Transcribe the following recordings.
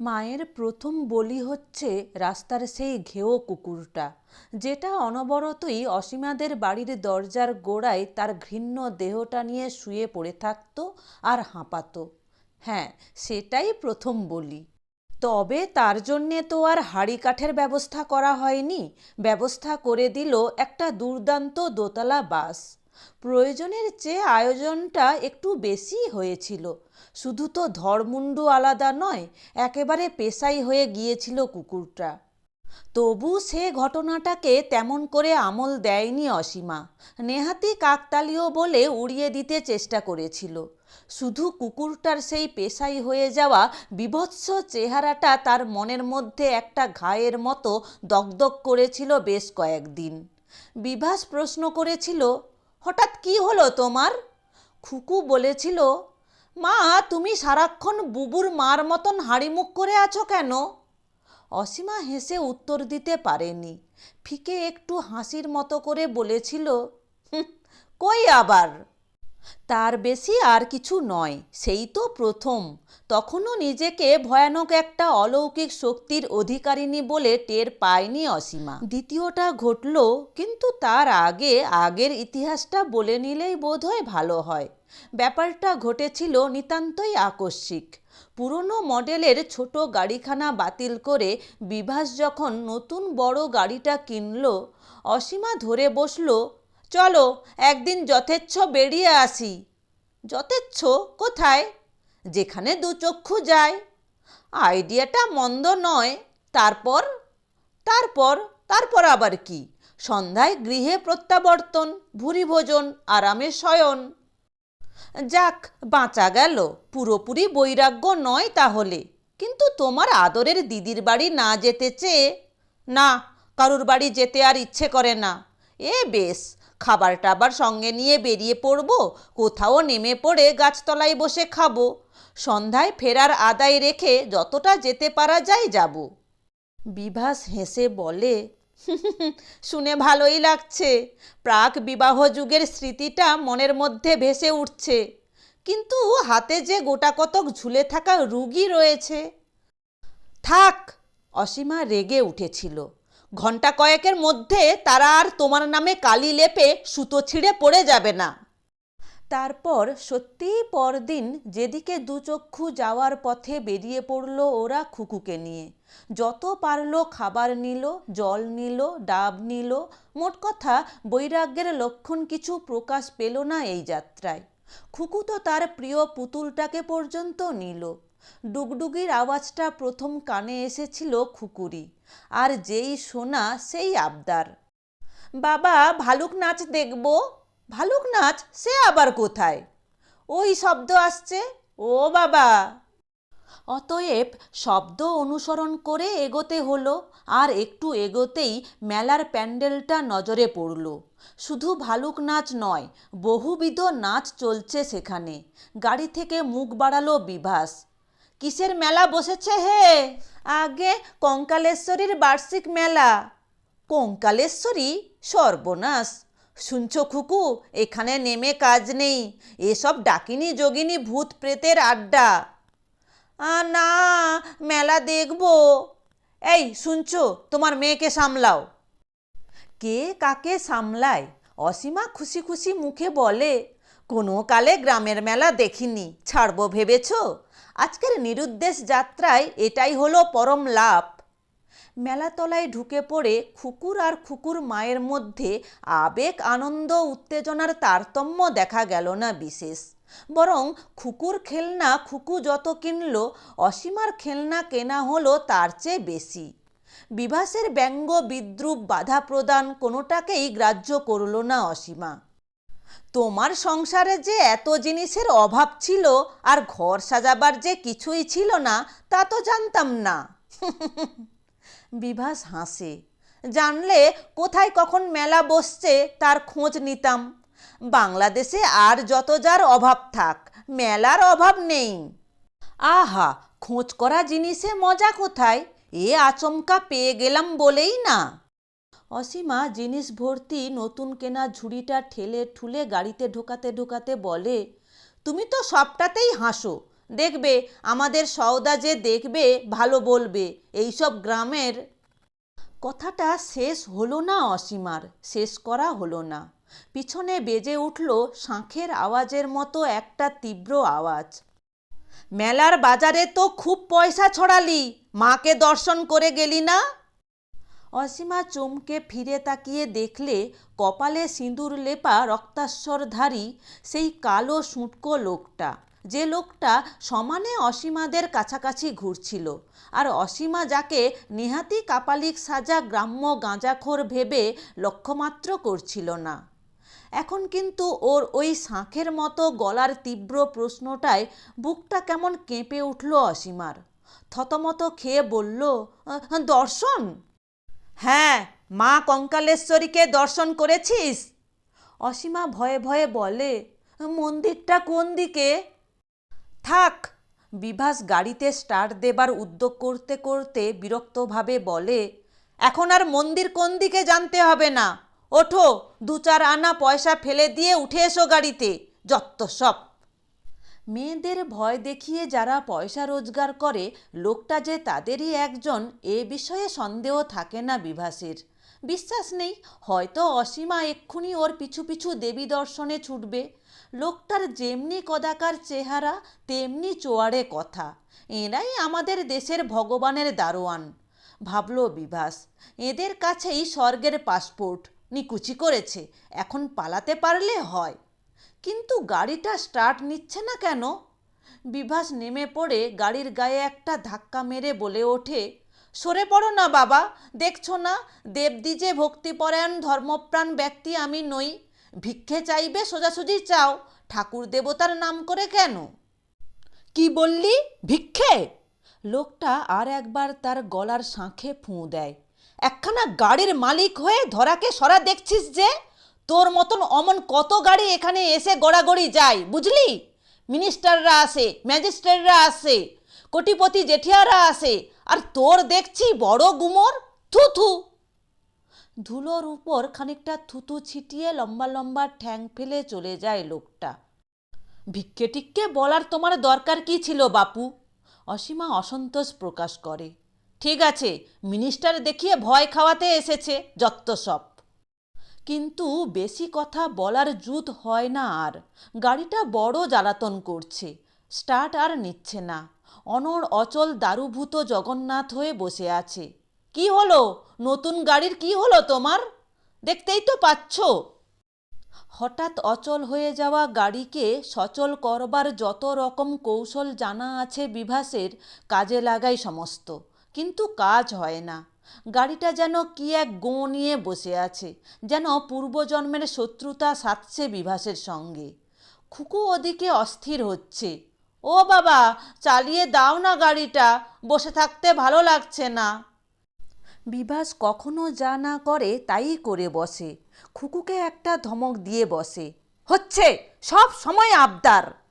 মায়ের প্রথম বলি হচ্ছে রাস্তার সেই ঘেও কুকুরটা, যেটা অনবরতই অসীমাদের বাড়ির দরজার গোড়ায় তার ঘৃণ্য দেহটা নিয়ে শুয়ে পড়ে থাকতো আর হাঁপাতো। হ্যাঁ সেটাই প্রথম বলি। তবে তার জন্যে তো আর হাঁড়ি কাঠের ব্যবস্থা করা হয়নি। ব্যবস্থা করে দিল একটা দুর্দান্ত দোতলা বাস। প্রয়োজনের চেয়ে আয়োজনটা একটু বেশি হয়েছিল। শুধু তো ধরমুন্ডু আলাদা নয়, একেবারে পেশাই হয়ে গিয়েছিল কুকুরটা। তবু সে ঘটনাটাকে তেমন করে আমল দেয়নি অসীমা। নেহাতি কাকতালীয় বলে উড়িয়ে দিতে চেষ্টা করেছিল। শুধু কুকুরটার সেই পেশাই হয়ে যাওয়া বিভৎস চেহারাটা তার মনের মধ্যে একটা ঘায়ের মতো দগদগ করেছিল বেশ কয়েকদিন। বিভাস প্রশ্ন করেছিল হঠাৎ কি হলো তোমার? খুকু বলেছিল মা তুমি সারাক্ষণ বুবুর মার মতন হাড়িমুখ করে আছো কেন? অসীমা হেসে উত্তর দিতে পারেনি। ফিকে একটু হাসির মতো করে বলেছিল "হুঁ, কই আবার? তার বেশি আর কিছু নয়, সেই তো প্রথম। তখনও নিজেকে ভয়ানক একটা অলৌকিক শক্তির অধিকারিণী বলে টের পায়নি অসীমা। দ্বিতীয়টা ঘটল, কিন্তু তার আগে আগের ইতিহাসটা বলে নিলেই বোধহয় ভালো হয়। ব্যাপারটা ঘটেছিল নিতান্তই আকস্মিক। পুরনো মডেলের ছোট গাড়িখানা বাতিল করে বিভাস যখন নতুন বড় গাড়িটা কিনল, অসীমা ধরে বসল চলো, একদিন যথেচ্ছ বেরিয়ে আসি। যথেচ্ছ? কোথায়? যেখানে দু চক্ষু যায়। আইডিয়াটা মন্দ নয়। তারপর? তারপর? তারপর আবার কি? সন্ধ্যায় গৃহে প্রত্যাবর্তন ভুরি ভোজন আরামে শয়ন। যাক, বাঁচা গেল। পুরোপুরি বৈরাগ্য নয় তাহলে। কিন্তু তোমার আদরের দিদির বাড়ি না যেতে চেয়ে না, কারুর বাড়ি যেতে আর ইচ্ছে করে না। এ বেশ। খাবার টাবার সঙ্গে নিয়ে বেরিয়ে পড়ব, কোথাও নেমে পড়ে গাছতলায় বসে খাব। সন্ধ্যায় ফেরার আদায় রেখে যতটা যেতে পারা যায় যাব। বিভাস হেসে বলে শুনে ভালোই লাগছে। প্রাক বিবাহ যুগের স্মৃতিটা মনের মধ্যে ভেসে উঠছে। কিন্তু হাতে যে গোটা কতক ঝুলে থাকা রুগী রয়েছে। থাক! অসীমা রেগে উঠেছিল। ঘণ্টা কয়েকের মধ্যে তারা আর তোমার নামে কালি লেপে সুতো ছিঁড়ে পড়ে যাবে না। তারপর সত্যিই পরদিন যেদিকে দুচক্ষু যাওয়ার পথে বেরিয়ে পড়ল ওরা খুকুকে নিয়ে। যত পারল খাবার নিল, জল নিল, ডাব নিল, মোট কথা বৈরাগ্যের লক্ষণ কিছু প্রকাশ পেল না এই যাত্রায়। খুকু তো তার প্রিয় পুতুলটাকে পর্যন্ত নিল। ডুগডুগির আওয়াজটা প্রথম কানে এসেছিল খুকুরি। আর যেই শোনা সেই আবদার। বাবা, ভালুক নাচ দেখব। ভালুক নাচ, সে আবার কোথায়? ওই শব্দ আসছে। ও বাবা! অতএব শব্দ অনুসরণ করে এগোতে হলো, আর একটু এগোতেই মেলার প্যান্ডেলটা নজরে পড়ল। শুধু ভালুক নাচ নয়, বহুবিধ নাচ চলছে সেখানে। গাড়ি থেকে মুখ বাড়ালো বিভাস। কিসের মেলা বসেছে হে? আগে কঙ্কালেশ্বরীর বার্ষিক মেলা। কঙ্কালেশ্বরী সর্বনাশ। শুনছ খুকু এখানে নেমে কাজ নেই। এসব ডাকিনী যোগিনী ভূত প্রেতের আড্ডা। আ, না মেলা দেখব। এই শুনছো তোমার মেয়েকে সামলাও। কে কাকে সামলায়? অসীমা খুশি খুশি মুখে বলে কোনো কালে গ্রামের মেলা দেখিনি। ছাড়বো ভেবেছ? আজকের নিরুদ্দেশ যাত্রায় এটাই হলো পরম লাভ। মেলাতলায় ঢুকে পড়ে খুকুর আর খুকুর মায়ের মধ্যে আবেগ, আনন্দ, উত্তেজনার তারতম্য দেখা গেল না বিশেষ। বরং খুকুর খেলনা খুকু যত কিনল, অসীমার খেলনা কেনা হলো তার চেয়ে বেশি। বিভাসের ব্যঙ্গ বিদ্রুপ বাধা প্রদান কোনোটাকেই গ্রাহ্য করল না অসীমা। তোমার সংসারে যে এত জিনিসের অভাব ছিল আর ঘর সাজাবার যে কিছুই ছিল না, তা তো জানতাম না। বিভাস হাসে। জানলে কোথায় কখন মেলা বসছে তার খোঁজ নিতাম। বাংলাদেশে আর যত যার অভাব থাক, মেলার অভাব নেই। আহা, খোঁজ করা জিনিসে মজা কোথায়? এ আচমকা পেয়ে গেলাম বলেই না। অসীমা জিনিস ভর্তি নতুন কেনা ঝুড়িটা ঠেলে ঠুলে গাড়িতে ঢোকাতে ঢোকাতে বলে, তুমি তো সবটাতেই হাসো। দেখবে, আমাদের সওদা যে দেখবে, ভালো বলবে। এইসব গ্রামের কথাটা শেষ হলো না অসীমার, শেষ করা হলো না। পিছনে বেজে উঠল শাঁখের আওয়াজের মতো একটা তীব্র আওয়াজ। মেলার বাজারে তো খুব পয়সা ছড়ালি, মাকে দর্শন করে গেলি না? অসীমা চমকে ফিরে তাকিয়ে দেখলে কপালে সিঁদুর লেপা রক্তাশ্বরধারী সেই কালো সুটকো লোকটা। যে লোকটা সমানে অসীমাদের কাছাকাছি ঘুরছিল। আর অসীমা যাকে নেহাতি কাপালিক সাজা গ্রাম্য গাঁজাখোর ভেবে লক্ষ্যমাত্র করছিল না। এখন কিন্তু ওর ওই শাঁখের মতো গলার তীব্র প্রশ্নটায় বুকটা কেমন কেঁপে উঠল অসীমার। থতমত খেয়ে বলল দর্শন! হ্যাঁ মা কঙ্কালেশ্বরীকে দর্শন করেছিস? অসীমা ভয়ে ভয়ে বলে, মন্দিরটা কোন দিকে? থাক, বিভাস গাড়িতে স্টার্ট দেবার উদ্যোগ করতে করতে বিরক্তভাবে বলে, এখন আর মন্দির কোন দিকে জানতে হবে না। ওঠো, দু চার আনা পয়সা ফেলে দিয়ে উঠে এসো গাড়িতে, যত্ত সব। মেয়েদের ভয় দেখিয়ে যারা পয়সা রোজগার করে, লোকটা যে তাদেরই একজন, এ বিষয়ে সন্দেহ থাকে না বিভাসের। বিশ্বাস নেই, হয়তো অসীমা এক্ষুনি ওর পিছু পিছু দেবী দর্শনে ছুটবে। লোকটার যেমনি কদাকার চেহারা, তেমনি চোয়ারে কথা। এরাই আমাদের দেশের ভগবানের দারোয়ান, ভাবল বিভাস। এদের কাছেই স্বর্গের পাসপোর্ট, নিকুচি করেছে। এখন পালাতে পারলে হয়। কিন্তু গাড়িটা স্টার্ট নিচ্ছে না কেন? বিভাস নেমে পড়ে গাড়ির গায়ে একটা ধাক্কা মেরে বলে ওঠে, সরে পড়ো না বাবা, দেখছ না? দেবদ্বিজে ভক্তিপরায়ণ ধর্মপ্রাণ ব্যক্তি আমি নই। ভিক্ষে চাইবে সোজাসুজি চাও, ঠাকুর দেবতার নাম করে কেন? কি বললি? ভিক্ষে? লোকটা আর একবার তার গলার শাঁখে ফুঁ দেয়, একখানা গাড়ির মালিক হয়ে ধরাকে সরা দেখছিস যে? তোর মতন অমন কত গাড়ি এখানে এসে গড়াগড়ি যায়, বুঝলি? মিনিস্টাররা আসে, ম্যাজিস্ট্রেটরা আসে, কোটিপতি জেঠিয়ারা আসে, আর তোর দেখছি বড় গুমর থু থু ধুলোর উপর খানিকটা থুতু ছিটিয়ে লম্বা লম্বা ঠ্যাং ফেলে চলে যায় লোকটা। ভিক্ষে টিক্কে বলার তোমার দরকার কি ছিল বাপু? অসীমা অসন্তোষ প্রকাশ করে। ঠিক আছে, মিনিস্টার দেখিয়ে ভয় খাওয়াতে এসেছে, যত্ত সব। কিন্তু বেশি কথা বলার জুত হয় না আর। গাড়িটা বড় জ্বালাতন করছে, স্টার্ট আর নিচ্ছে না। অনড় অচল দারুভূত জগন্নাথ হয়ে বসে আছে। কি হলো? নতুন গাড়ির কি হলো তোমার? দেখতেই তো পাচ্ছ। হঠাৎ অচল হয়ে যাওয়া গাড়িকে সচল করবার যত রকম কৌশল জানা আছে বিভাসের, কাজে লাগাই সমস্ত। কিন্তু কাজ হয় না। গাড়িটা যেন কি এক গোঁ নিয়ে বসে আছে, যেন পূর্বজন্মের শত্রুতা সাধছে বিভাসের সঙ্গে। খুকু ওদিকে অস্থির হচ্ছে। ও বাবা, চালিয়ে দাও না গাড়িটা, বসে থাকতে ভালো লাগছে না। বিভাস কখনো যা না করে তাই করে বসে। খুকুকে একটা ধমক দিয়ে বসে, হচ্ছে, সব সময় আবদার।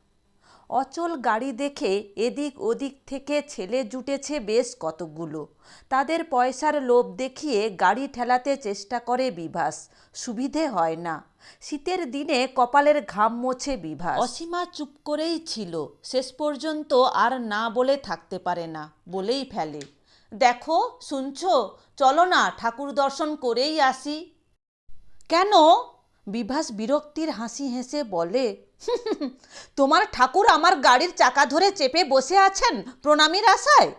অচল গাড়ি দেখে এদিক ওদিক থেকে ছেলে জুটেছে বেশ কতগুলো তাদের পয়সার লোভ দেখিয়ে গাড়ি ঠেলাতে চেষ্টা করে বিভাস। সুবিধে হয় না। শীতের দিনে কপালের ঘাম মোছে বিভাস। অসীমা চুপ করেই ছিল। শেষ পর্যন্ত আর না বলে থাকতে পারে না, বলেই ফেলে। দেখো, শুনছো? চলো না, ঠাকুর দর্শন করেই আসি। কেন? বিভাস বিরক্তির হাসি হেসে বলে তোমার ঠাকুর আমার গাড়ির চাকা ধরে চেপে বসে আছেন প্রণামীর আশায়?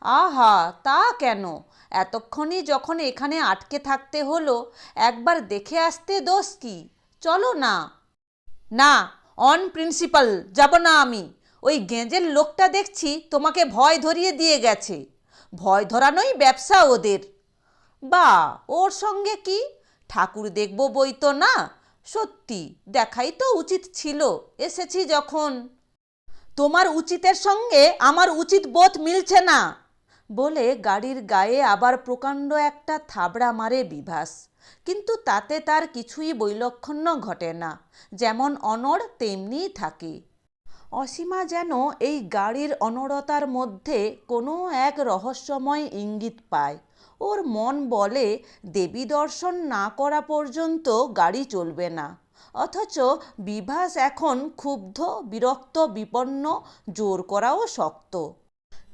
আহা, তা কেন? এতক্ষণই যখন এখানে আটকে থাকতে হলো, একবার দেখে আসতে দোষ কি? চলো না। না অন প্রিন্সিপাল যাব না আমি। ওই গেঁজের লোকটা দেখছি তোমাকে ভয় ধরিয়ে দিয়ে গেছে। ভয় ধরানোই ব্যবসা ওদের। বা, ওর সঙ্গে কি? ঠাকুর দেখব বই তো না। সত্যি, দেখাই তো উচিত ছিল। এসেছি যখন। তোমার উচিতের সঙ্গে আমার উচিত বোধ মিলছে না, বলে গাড়ির গায়ে আবার প্রকাণ্ড একটা থাবড়া মারে বিভাস। কিন্তু তাতে তার কিছুই বৈলক্ষণ্য ঘটে না, যেমন অনড় তেমনিই থাকে। অসীমা যেন এই গাড়ির অনড়তার মধ্যে কোনো এক রহস্যময় ইঙ্গিত পায়। ওর মন বলে দেবী দর্শন না করা পর্যন্ত গাড়ি চলবে না। অথচ বিভাস এখন ক্ষুব্ধ, বিরক্ত, বিপন্ন, জোর করাও শক্ত।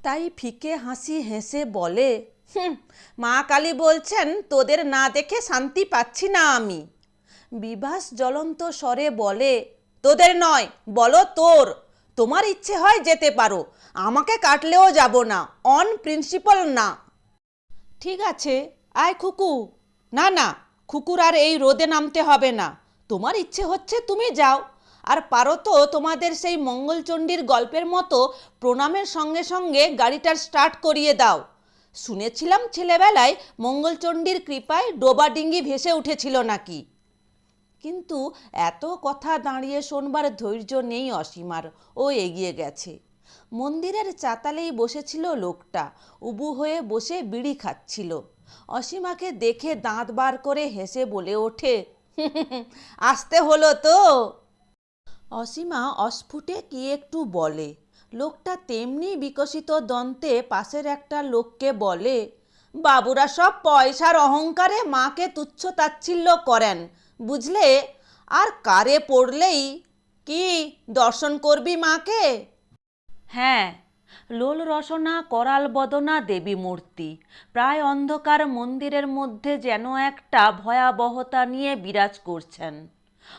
তাই ফিকে হাসি হেসে বলে, হুম, মা কালী বলছেন তোদের না দেখে শান্তি পাচ্ছি না আমি। বিভাস জ্বলন্ত স্বরে বলে, তোদের নয়, বলো তোর। তোমার ইচ্ছে হয় যেতে পারো। আমাকে কাটলেও যাব না, অন প্রিন্সিপাল না। ঠিক আছে, আয় খুকু। না না, খুকুর আর এই রোদে নামতে হবে না। তোমার ইচ্ছে হচ্ছে তুমি যাও। আর পারো তো তোমাদের সেই মঙ্গলচণ্ডীর গল্পের মতো প্রণামের সঙ্গে সঙ্গে গাড়িটার স্টার্ট করিয়ে দাও। শুনেছিলাম ছেলেবেলায় মঙ্গলচণ্ডীর কৃপায় ডোবা ডিঙ্গি ভেসে উঠেছিল নাকি। কিন্তু এত কথা দাঁড়িয়ে শোনবার ধৈর্য নেই অসীমার, ও এগিয়ে গেছে। মন্দিরের চাতালেই বসেছিল লোকটা। উবু হয়ে বসে বিড়ি খাচ্ছিল। অসীমাকে দেখে দাঁত বার করে হেসে বলে ওঠে আসতে হলো তো। অসীমা অস্ফুটে কি একটু বলে। লোকটা তেমনি বিকশিত দন্তে পাশের একটা লোককে বলে, বাবুরা সব পয়সার অহংকারে মাকে তুচ্ছ তাচ্ছিল্য করেন, বুঝলে? আর কারে পড়লেই? কি, দর্শন করবি মাকে? হ্যাঁ লোল রসনা, করাল বদনা, দেবী মূর্তি। প্রায় অন্ধকার মন্দিরের মধ্যে যেন একটা ভয়াবহতা নিয়ে বিরাজ করছেন।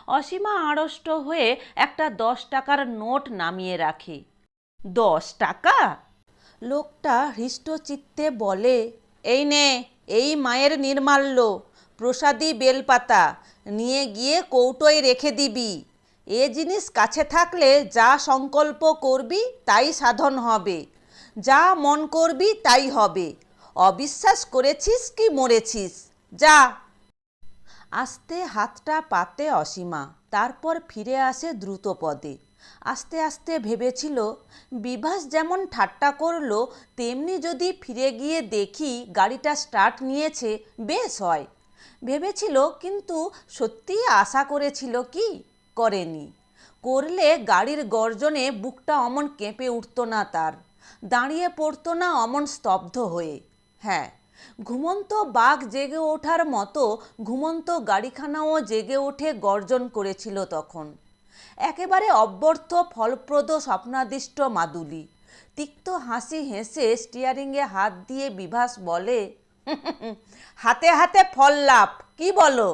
অসীমা আড়ষ্ট হয়ে একটা দশ টাকার নোট নামিয়ে রাখে। দশ টাকা? লোকটা হৃষ্টচিত্তে বলে, এই নে, এই মায়ের নির্মাল্য। প্রসাদী বেলপাতা। নিয়ে গিয়ে কৌটোয় রেখে দিবি। এ জিনিস কাছে থাকলে যা সংকল্প করবি, তাই সাধন হবে। যা মন করবি, তাই হবে। অবিশ্বাস করেছিস কি মরেছিস? যা। আস্তে হাতটা পাতে অসীমা, তারপর ফিরে আসে দ্রুত পদে। আস্তে আস্তে ভেবেছিল, বিভাস যেমন ঠাট্টা করল, তেমনি যদি ফিরে গিয়ে দেখি গাড়িটা স্টার্ট নিয়েছে, বেশ হয়। ভেবেছিল, কিন্তু সত্যি আশা করেছিল কি? করেনি। করলে গাড়ির গর্জনে বুকটা অমন কেঁপে উঠত না তার। দাঁড়িয়ে পড়তো না অমন স্তব্ধ হয়ে। হ্যাঁ ঘুমন্ত বাঘ জেগে ওঠার মতো ঘুমন্ত গাড়িখানাও জেগে ওঠে গর্জন করেছিল তখন। একেবারে অব্যর্থ, ফলপ্রদ, স্বপ্নাদিষ্ট মাদুলি। তিক্ত হাসি হেসে স্টিয়ারিংয়ে হাত দিয়ে বিভাস বলে হাতে হাতে ফল লাভ কি বলো?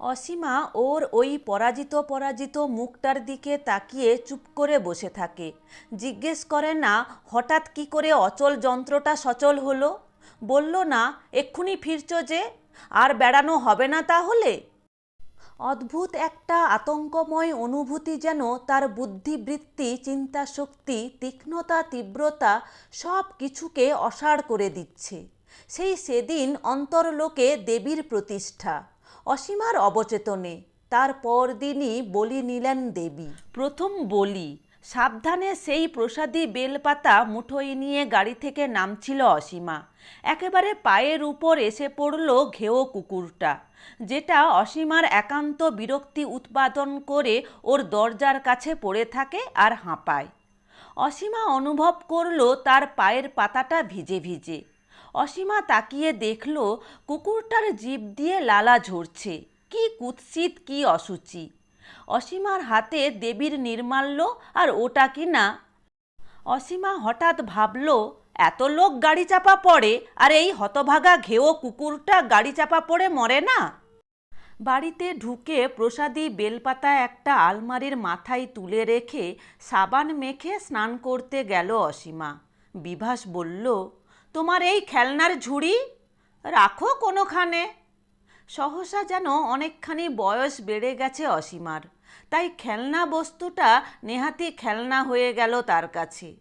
অসীমা ওর ওই পরাজিত পরাজিত মুখটার দিকে তাকিয়ে চুপ করে বসে থাকে। জিজ্ঞেস করে না, হঠাৎ কি করে অচল যন্ত্রটা সচল হলো? বলল, না, এক্ষুনি ফিরছ যে, আর বেড়ানো হবে না তাহলে? অদ্ভুত একটা আতঙ্কময় অনুভূতি যেন তার বুদ্ধিবৃত্তি, চিন্তাশক্তি, তীক্ষ্ণতা, তীব্রতা সব কিছুকে অসাড় করে দিচ্ছে। সেই সেদিন অন্তরলোকে দেবীর প্রতিষ্ঠা। অসীমার অবচেতনে। তার পরদিনই বলি নিলেন দেবী। প্রথম বলি, সাবধানে সেই প্রসাদী বেলপাতা মুঠোয় নিয়ে গাড়ি থেকে নামছিল অসীমা। একেবারে পায়ের উপর এসে পড়ল ঘেও কুকুরটা, যেটা অসীমার একান্ত বিরক্তি উৎপাদন করে ওর দরজার কাছে পড়ে থাকে আর হাঁপায়। অসীমা অনুভব করল তার পায়ের পাতাটা ভিজে ভিজে অসীমা তাকিয়ে দেখল, কুকুরটার জিভ দিয়ে লালা ঝরছে। কি কুৎসিত, কি অসুচি। অসীমার হাতে দেবীর নির্মাল্য আর ওটা কি না? অসীমা হঠাৎ ভাবল, এত লোক গাড়ি চাপা পড়ে, আর এই হতভাগা ঘেও কুকুরটা গাড়ি চাপা পড়ে মরে না? বাড়িতে ঢুকে প্রসাদী বেলপাতা একটা আলমারির মাথায় তুলে রেখে সাবান মেখে স্নান করতে গেল অসীমা। বিভাস বলল তোমার এই খেলনার ঝুড়ি? রাখো কোনোখানে। সহসা যেন অনেকখানি বয়স বেড়ে গেছে অসীমার। তাই খেলনা বস্তুটা নেহাতি খেলনা হয়ে গেল তার কাছে।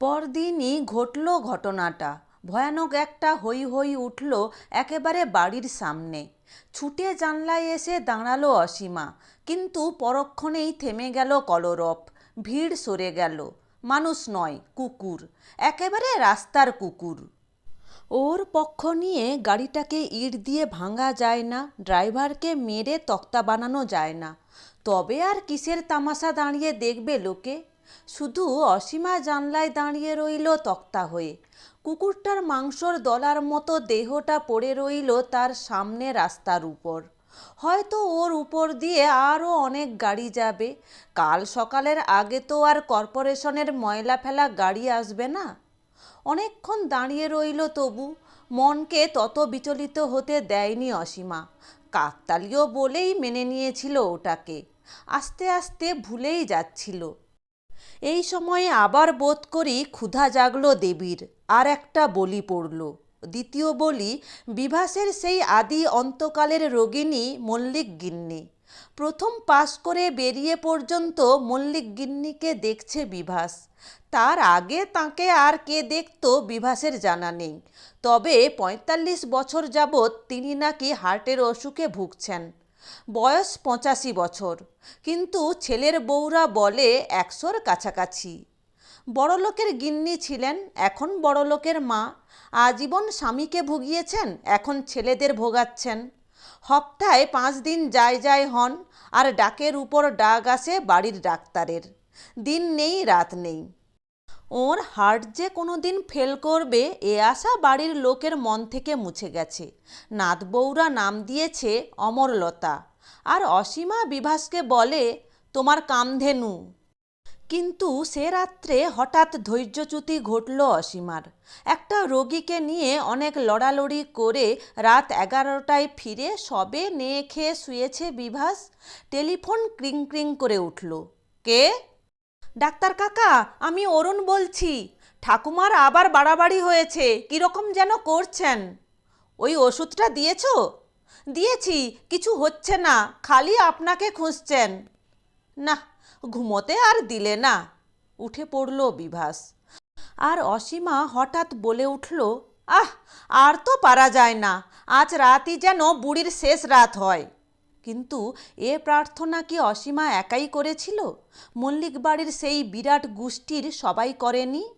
পরদিনই ঘটল ঘটনাটা। ভয়ানক একটা হই হই উঠল একেবারে বাড়ির সামনে। ছুটে জানলায় এসে দাঁড়াল অসীমা। কিন্তু পরক্ষণেই থেমে গেল কলরব। ভিড় সরে গেল। মানুষ নয়, কুকুর। একেবারে রাস্তার কুকুর। ওর পক্ষ নিয়ে গাড়িটাকে ইট দিয়ে ভাঙা যায় না, ড্রাইভারকে মেরে তক্তা বানানো যায় না। তবে আর কিসের তামাশা দাঁড়িয়ে দেখবে লোকে? শুধু অসীমা জানলায় দাঁড়িয়ে রইল তক্তা হয়ে। কুকুরটার মাংসর দলার মতো দেহটা পড়ে রইল তার সামনে রাস্তার উপর। হয়তো ওর উপর দিয়ে আরও অনেক গাড়ি যাবে। কাল সকালের আগে তো আর কর্পোরেশনের ময়লা ফেলা গাড়ি আসবে না। অনেকক্ষণ দাঁড়িয়ে রইল তবু, মনকে তত বিচলিত হতে দেয়নি অসীমা। কাকতালীয় বলেই মেনে নিয়েছিল ওটাকে। আস্তে আস্তে ভুলেই যাচ্ছিল। এই সময়ে আবার বোধ করি ক্ষুধা জাগলো দেবীর, আর একটা বলি পড়ল। দ্বিতীয় বলি, বিভাসের সেই আদি অন্তকালের রোগিণী মল্লিক গিন্নি প্রথম পাশ করে বেরিয়ে পর্যন্ত মল্লিক গিন্নিকে দেখছে বিভাস। তার আগে তাকে আর কে দেখত বিভাসের জানা নেই। তবে পঁয়তাল্লিশ বছর যাবৎ তিনি নাকি হার্টের অসুখে ভুগছেন। বয়স পঁচাশি বছর। কিন্তু ছেলের বউরা বলে একশোর কাছাকাছি। বড়লোকের গিন্নি ছিলেন, এখন বড়লোকের মা। আজীবন স্বামীকে ভুগিয়েছেন, এখন ছেলেদের ভোগাচ্ছেন। হপ্তায় পাঁচ দিন যায় যায় হন, আর ডাকের উপর ডাক আসে বাড়ির ডাক্তারের। দিন নেই, রাত নেই। ওর হার্ট যে কোনো দিন ফেল করবে, এ আশা বাড়ির লোকের মন থেকে মুছে গেছে। নাতবৌরা নাম দিয়েছে অমরলতা। আর অসীমা বিভাসকে বলে, তোমার কামধেনু। কিন্তু সে রাত্রে হঠাৎ ধৈর্যচ্যুতি ঘটল অসীমার। একটা রোগীকে নিয়ে অনেক লড়ালড়ি করে রাত এগারোটায় ফিরে সবে নেয়ে খেয়ে শুয়েছে বিভাস। টেলিফোন ক্রিং ক্রিং করে উঠল। কে? ডাক্তার কাকা, আমি অরুণ বলছি। ঠাকুমার আবার বাড়াবাড়ি হয়েছে, কীরকম যেন করছেন। ওই ওষুধটা দিয়েছ? দিয়েছি, কিছু হচ্ছে না, খালি আপনাকে খুঁজছেন। না ঘুমোতে আর দিলে না। উঠে পড়ল বিভাস। আর অসীমা হঠাৎ বলে উঠল, আহ, আর তো পারা যায় না। আজ রাতই যেন বুড়ির শেষ রাত হয়। কিন্তু এ প্রার্থনা কি অসীমা একাই করেছিল? মল্লিক বাড়ির সেই বিরাট গোষ্ঠীর সবাই করেনি?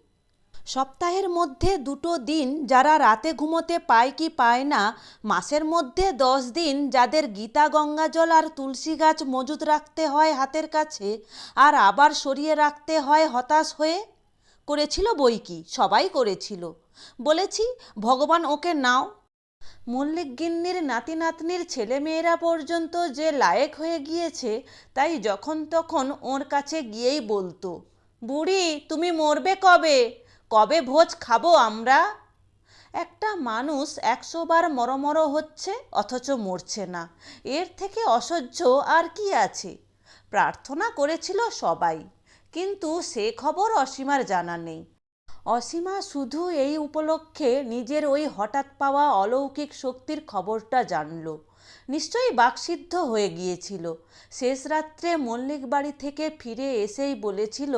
সপ্তাহের মধ্যে দুটো দিন যারা রাতে ঘুমোতে পায় কি পায় না, মাসের মধ্যে দশ দিন যাদের গীতা গঙ্গাজল আর তুলসী গাছ মজুদ রাখতে হয় হাতের কাছে আর আবার সরিয়ে রাখতে হয় হতাশ হয়ে? করেছিল বই কি? সবাই করেছিল। বলেছি, ভগবান ওকে নাও। মল্লিক গিন্নির নাতি নাতনির ছেলেমেয়েরা পর্যন্ত যে লায়েক হয়ে গিয়েছে, তাই যখন তখন ওর কাছে গিয়েই বলতো, বুড়ি, তুমি মরবে কবে? কবে ভোজ খাব আমরা? একটা মানুষ একশো বার মরমর হচ্ছে, অথচ মরছে না। এর থেকে অসহ্য আর কি আছে? প্রার্থনা করেছিল সবাই, কিন্তু সে খবর অসীমার জানা নেই। অসীমা শুধু এই উপলক্ষে নিজের ওই হঠাৎ পাওয়া অলৌকিক শক্তির খবরটা জানল। নিশ্চয়ই বাকসিদ্ধ হয়ে গিয়েছিল। শেষ রাত্রে মল্লিক বাড়ি থেকে ফিরে এসেই বলেছিল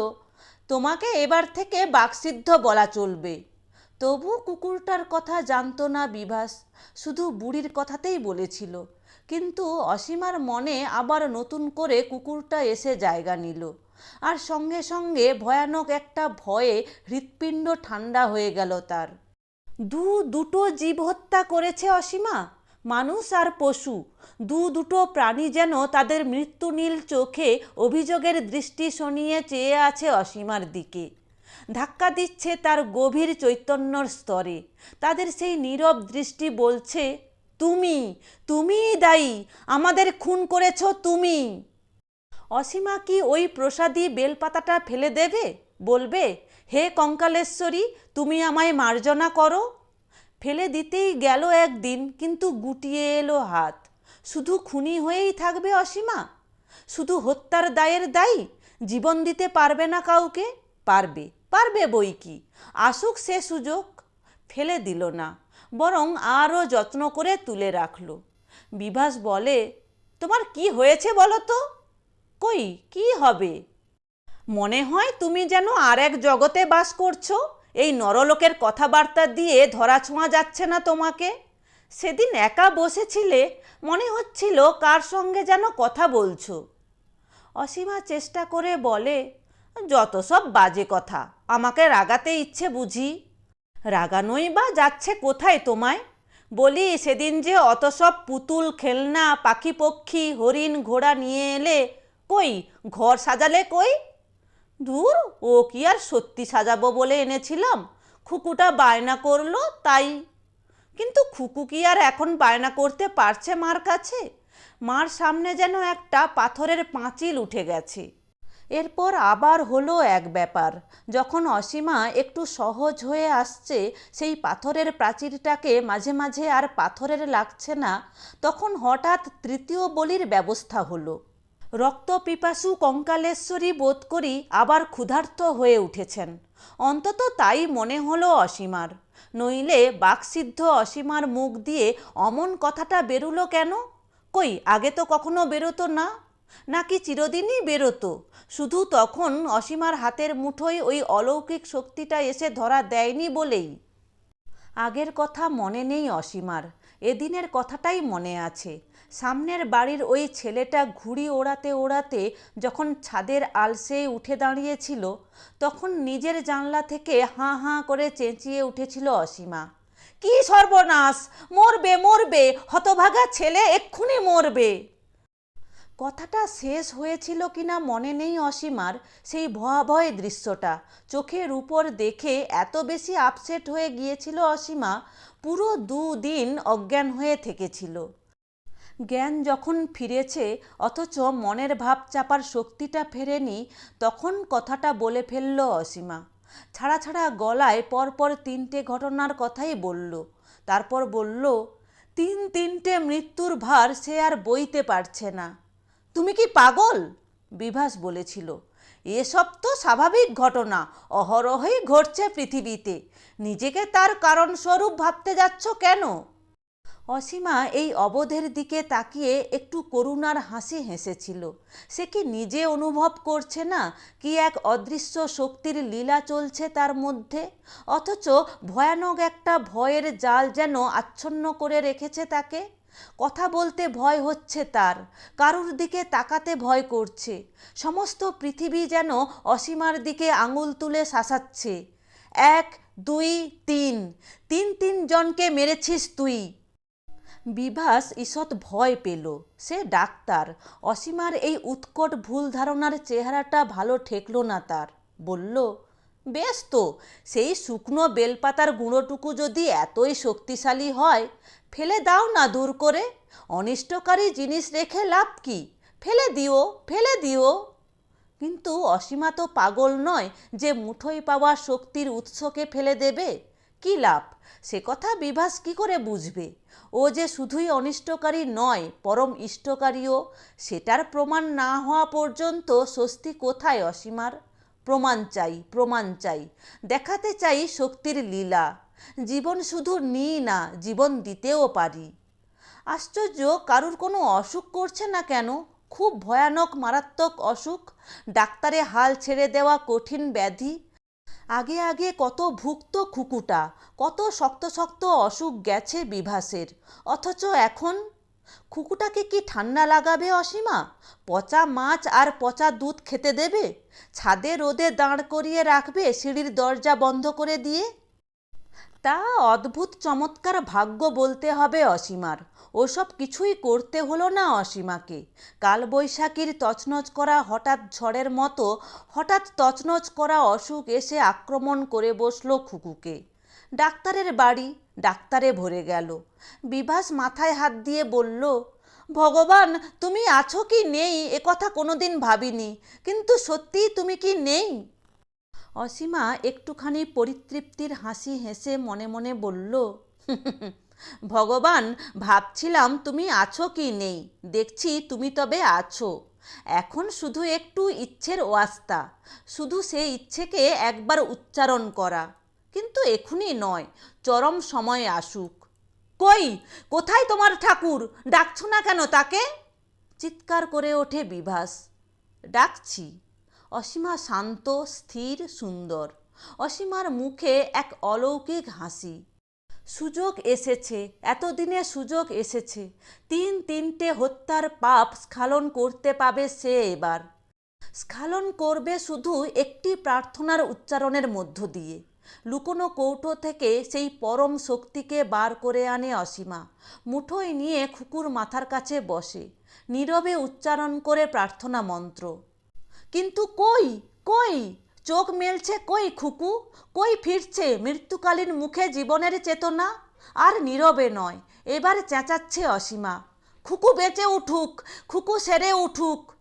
তোমাকে এবার থেকে বাকসিদ্ধ বলা চলবে। তবু কুকুরটার কথা জানতো না বিভাস, শুধু বুড়ির কথাতেই বলেছিল। কিন্তু অসীমার মনে আবার নতুন করে কুকুরটা এসে জায়গা নিল। আর সঙ্গে সঙ্গে ভয়ানক একটা ভয়ে হৃৎপিণ্ড ঠান্ডা হয়ে গেল তার। দু দুটো জীব হত্যা করেছে অসীমা? মানুষ আর পশু। দু দুটো প্রাণী যেন তাদের মৃত্যু নীল চোখে অভিযোগের দৃষ্টি শনিয়ে চেয়ে আছে অসীমার দিকে। ধাক্কা দিচ্ছে তার গভীর চৈতন্যর স্তরে। তাদের সেই নীরব দৃষ্টি বলছে, তুমি, তুমিই দায়ী, আমাদের খুন করেছ তুমি। অসীমা কি ওই প্রসাদী বেলপাতাটা ফেলে দেবে? বলবে, হে কঙ্কালেশ্বরী, তুমি আমায় মার্জনা করো। ফেলে দিতেই গেল একদিন, কিন্তু গুটিয়ে এলো হাত। শুধু খুনি হয়েই থাকবে অসীমা? শুধু হত্যার দায়ের দায়ী? জীবন দিতে পারবে না কাউকে? পারবে। পারবে বই কি? আসুক সে সুযোগ। ফেলে দিল না, বরং আরও যত্ন করে তুলে রাখল। বিভাস বলে, তোমার কি হয়েছে বলো তো? কই? কি হবে? মনে হয় তুমি যেন আর এক জগতে বাস করছ। এই নরলোকের কথাবার্তা দিয়ে ধরা ছোঁয়া যাচ্ছে না তোমাকে? সেদিন একা বসেছিলে, মনে হচ্ছিল কার সঙ্গে যেন কথা বলছো। অসীমা চেষ্টা করে বলে, যত সব বাজে কথা, আমাকে রাগাতে ইচ্ছে বুঝি। রাগানোই বা যাচ্ছে কোথায় তোমায়? বলি সেদিন যে অত সব পুতুল, খেলনা পাখি পক্ষী হরিণ ঘোড়া নিয়ে এলে কই? ঘর সাজালে কই? দূর ও কি আর সত্যি সাজাবো বলে এনেছিলাম? খুকুটা বায়না করল, তাই। কিন্তু খুকু কি আর এখন বায়না করতে পারছে মার কাছে? মার সামনে যেন একটা পাথরের পাঁচিল উঠে গেছে। এরপর আবার হলো এক ব্যাপার। যখন অসীমা একটু সহজ হয়ে আসছে সেই পাথরের প্রাচীরটাকে মাঝে মাঝে আর পাথরের লাগছে না, তখন হঠাৎ তৃতীয় বলির ব্যবস্থা হলো। রক্তপিপাসু কঙ্কালেশ্বরী বোধ করি আবার ক্ষুধার্ত হয়ে উঠেছেন। অন্তত তাই মনে হলো অসীমার। নইলে বাকসিদ্ধ অসীমার মুখ দিয়ে অমন কথাটা বেরুলো কেন? কই, আগে তো কখনো বেরোতো না? নাকি চিরদিনই বেরোতো? শুধু তখন অসীমার হাতের মুঠোয় ওই অলৌকিক শক্তিটা এসে ধরা দেয়নি বলেই। আগের কথা মনে নেই অসীমার। এদিনের কথাটাই মনে আছে। সামনের বাড়ির ওই ছেলেটা ঘুড়ি ওড়াতে ওড়াতে যখন ছাদের আলসেই উঠে দাঁড়িয়েছিল, তখন নিজের জানলা থেকে হাঁ হাঁ করে চেঁচিয়ে উঠেছিল অসীমা। কি সর্বনাশ! মরবে মরবে! হতভাগা ছেলে এক্ষুনি মরবে! কথাটা শেষ হয়েছিল কিনা মনে নেই অসীমার, সেই ভয়াবহ দৃশ্যটা। চোখের উপর দেখে এত বেশি আপসেট হয়ে গিয়েছিল অসীমা, পুরো দুদিন অজ্ঞান হয়ে থেকেছিল। জ্ঞান যখন ফিরেছে, অথচ মনের ভাব চাপার শক্তিটা ফেরেনি, তখন কথাটা বলে ফেলল অসীমা। ছাড়া ছাড়া গলায় পরপর তিনটে ঘটনার কথাই বলল। তারপর বলল, তিন তিনটে মৃত্যুর ভার সে আর বইতে পারছে না। তুমি কি পাগল? বিভাস বলেছিল, এসব তো স্বাভাবিক ঘটনা, অহরহই ঘটছে পৃথিবীতে। নিজেকে তার কারণস্বরূপ ভাবতে যাচ্ছ কেন? অসীমা এই অবধের দিকে তাকিয়ে একটু করুণার হাসি হেসেছিল। সে কি নিজে অনুভব করছে না? কি এক অদৃশ্য শক্তির লীলা চলছে তার মধ্যে? অথচ ভয়ানক একটা ভয়ের জাল যেন আচ্ছন্ন করে রেখেছে তাকে। কথা বলতে ভয় হচ্ছে তার, কারুর দিকে তাকাতে ভয় করছে। সমস্ত পৃথিবী যেন অসীমার দিকে আঙুল তুলে শাসাচ্ছে। এক, দুই, তিন তিন তিন জনকে মেরেছিস তুই। বিভাস ঈষৎ ভয় পেল। সে ডাক্তার। অসীমার এই উৎকট ভুল ধারণার চেহারাটা ভালো ঠেকলো না তার। বলল, বেশ তো, সেই শুকনো বেলপাতার গুঁড়োটুকু যদি এতই শক্তিশালী হয়, ফেলে দাও না দূর করে। অনিষ্টকারী জিনিস রেখে লাভ কি? ফেলে দিও ফেলে দিও। কিন্তু অসীমা তো পাগল নয় যে মুঠোয় পাওয়া শক্তির উৎসকে ফেলে দেবে। কি লাভ? সে কথা বিভাস কি করে বুঝবে? ও যে শুধুই অনিষ্টকারী নয়, পরম ইষ্টকারীও, সেটার প্রমাণ না হওয়া পর্যন্ত স্বস্তি কোথায় অসীমার? প্রমাণ চাই প্রমাণ চাই, দেখাতে চাই শক্তির লীলা। জীবন শুধু নিই না, জীবন দিতেও পারি। আশ্চর্য, কারুর কোনো অসুখ করছে না কেন? খুব ভয়ানক, মারাত্মক অসুখ। ডাক্তারে হাল ছেড়ে দেওয়া কঠিন ব্যাধি। আগে আগে কত ভুক্ত খুকুটা, কত শক্ত শক্ত অসুখ গেছে বিভাসের। অথচ এখন খুকুটাকে কি ঠান্ডা লাগাবে অসীমা? পচা মাছ আর পচা দুধ খেতে দেবে? ছাদে রোদে দাঁড় করিয়ে রাখবে সিঁড়ির দরজা বন্ধ করে দিয়ে? তা অদ্ভুত চমৎকার ভাগ্য বলতে হবে অসীমার। ওসব কিছুই করতে হলো না অসীমাকে। কালবৈশাখীর তছনছ করা হঠাৎ ঝড়ের মতো, হঠাৎ তছনছ করা অসুখ এসে আক্রমণ করে বসল খুকুকে। ডাক্তারের বাড়ি, ডাক্তারে ভরে গেল। বিভাস মাথায় হাত দিয়ে বলল, ভগবান, তুমি আছো কি নেই? এ কথা কোনোদিন ভাবিনি। কিন্তু সত্যিই তুমি কি নেই? অসীমা একটুখানি পরিতৃপ্তির হাসি হেসে মনে মনে বলল ভগবান, ভাবছিলাম তুমি আছো কি নেই, দেখছি তুমি তবে আছো। এখন শুধু একটু ইচ্ছের ওয়াস্তা, শুধু সেই ইচ্ছেকে একবার উচ্চারণ করা। কিন্তু এখনই নয়, চরম সময় আসুক। কই, কোথায় তোমার ঠাকুর? ডাকছো না কেন তাকে? চিৎকার করে ওঠে বিভাস। ডাকছি। অসীমা শান্ত, স্থির, সুন্দর। অসীমার মুখে এক অলৌকিক হাসি। সুযোগ এসেছে, এতদিনে সুযোগ এসেছে। তিন তিনটে হত্যার পাপ স্খালন করতে পাবে সে এবার। স্খালন করবে শুধু একটি প্রার্থনার উচ্চারণের মধ্য দিয়ে। লুকোনো কৌটো থেকে সেই পরম শক্তিকে বার করে আনে অসীমা। মুঠোয় নিয়ে খুকুর মাথার কাছে বসে, নীরবে উচ্চারণ করে প্রার্থনা মন্ত্র। কিন্তু কই কই? চোখ মেলছে কই খুকু, কই ফিরছে মৃত্যুকালীন মুখে জীবনের চেতনা? আর নীরবে নয়, এবার চেঁচাচ্ছে অসীমা। খুকু বেঁচে উঠুক, খুকু সেরে উঠুক।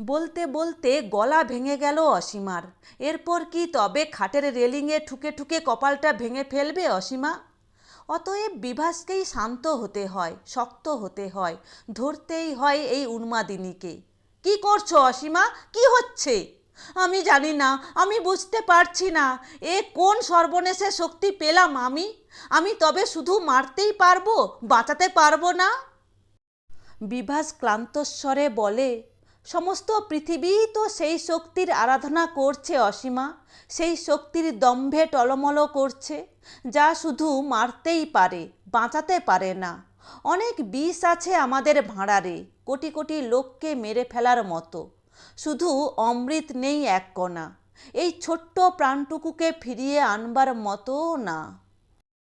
বলতে বলতে গলা ভেঙে গেল অসীমার। এরপর কি তবে খাটের রেলিংয়ে ঠুকে ঠুকে কপালটা ভেঙে ফেলবে অসীমা? অতএব বিভাসকেই শান্ত হতে হয়, শক্ত হতে হয়, ধরতেই হয় এই উন্মাদিনীকে। কি করছ অসীমা? কি হচ্ছে? আমি জানি না, আমি বুঝতে পারছি না। এ কোন সর্বনেশে শক্তি পেলাম আমি? আমি তবে শুধু মারতেই পারব, বাঁচাতে পারব না? বিভাস ক্লান্তস্বরে বলে, সমস্ত পৃথিবীই তো সেই শক্তির আরাধনা করছে, অসীমা। সেই শক্তির দম্ভে টলমল করছে, যা শুধু মারতেই পারে, বাঁচাতে পারে না। অনেক বিষ আছে আমাদের ভাঁড়ারে, কোটি কোটি লোককে মেরে ফেলার মতো। শুধু অমৃত নেই এক কণা। এই ছোট্ট প্রাণটুকুকে ফিরিয়ে আনবার মতো না।